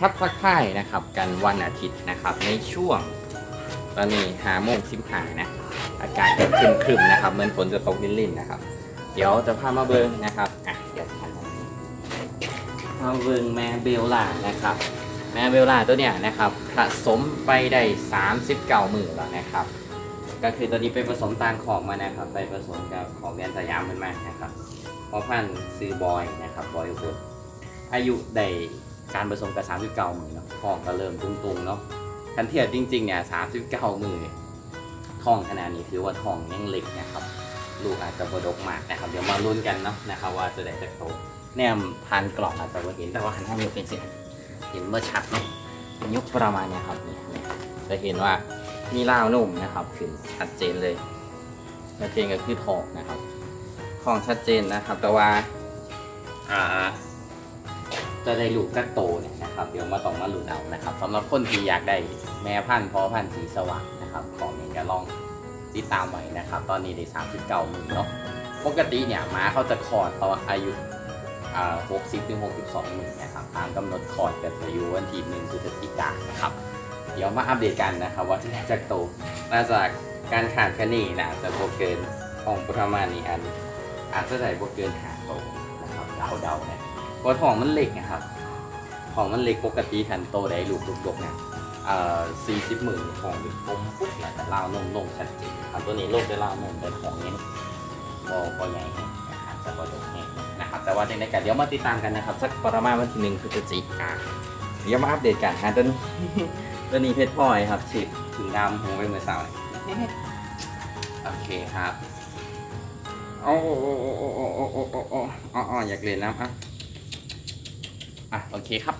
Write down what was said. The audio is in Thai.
ทักทักทายนะครับกันวันอาทิตย์นะครับ ในช่วง ตอนนี้หาโมงสิบหานะ อากาศจะครึมนะครับเหมือนฝนจะตกลิ่นๆนะครับ เดี๋ยวจะพามาเบิงนะครับอะเดี๋ยวทันมาเบิงแม่เบลล่านะครับ แม่เบลล่าตัวเนี้ยนะครับผสมไปได้39มือแล้วนะครับ ก็คือตัวนี้ไปผสมตาลของมานะครับ ไปผสมกับของแดนสยามมันมานะครับพอพันซื้อบอยนะครับบอยอุบลอายุได้ การผสมกับ39มือเนาะทองก็เริ่มตุงๆเนาะคันเทียบจริงๆเนี่ย39มือทองขนาดนี้ถือว่าทองยังเล็กนะครับ ลูกอาจจะบดกมากนะครับ เดี๋ยวมาลุ้นกันเนาะนะครับว่าจะได้จากโตแนมพันกล่องอาจจะบ่เห็นแต่ว่าหันหน้ายกเป็นเสียงเห็นเมื่อชัดเนาะยกประมาณเนี้ยครับนี่เนี่ยจะเห็นว่ามีล่าวนุ่มนะครับขึ้นชัดเจนเลยชัดเจนก็คือทองนะครับทองชัดเจนนะครับ แต่ว่าอ่า จะได้ลูกกัดโตเนี่ยนะครับ เดี๋ยวมาต้องมาลุ้นเอานะครับสำหรับคนที่อยากได้แม่พันธุ์พอพันธุ์สีสว่างนะครับ ของนี้ก็ลองติดตามไว้นะครับ ตอนนี้ได้39มือเนาะปกติเนี่ยม้าเขาจะคลอดตอนอายุอ่า60ถึง62มือนะครับตามกำหนดคลอดก็จะอยู่วันที่1พฤศจิกายนนะครับเดี๋ยวมาอัปเดตกันนะครับว่าจะได้จากโตน่าจะการขาดคะเนนะจะโบเกินของปุถมานีอันอาจจะได้โบเกินหาโตนะครับเดาๆเนี่ย เพราะทองมันเล็กนะครับทองมันเล็กปกติทันโตได้ลูกลูกๆเนี่ยเอ่อสี่สิบหมื่นของเป็นกลมปุ๊บเนี่ยแต่ราวนมนมชัดเจนครับตัวนี้โลกได้ราวนมเป็นของเนี้ยบอบอใหญ่แห้งนะครับแต่บอดกแห้งนะครับแต่ว่าในในการเดี๋ยวมาติดตามกันนะครับ สักประมาณวันที่หนึ่งพฤศจิกาเดี๋ยวมาอัปเดตกันฮะตัวนี้ตัวนี้เพชรพลอยครับฉีดถึงดำหูไปเมื่อเช้าเนี่ยโอเคครับโอ้โอ้โอ้โอ้โอ้โอ้โอ้โอ้โอ้อยากเล่นน้ำอะ อะโอเคครับ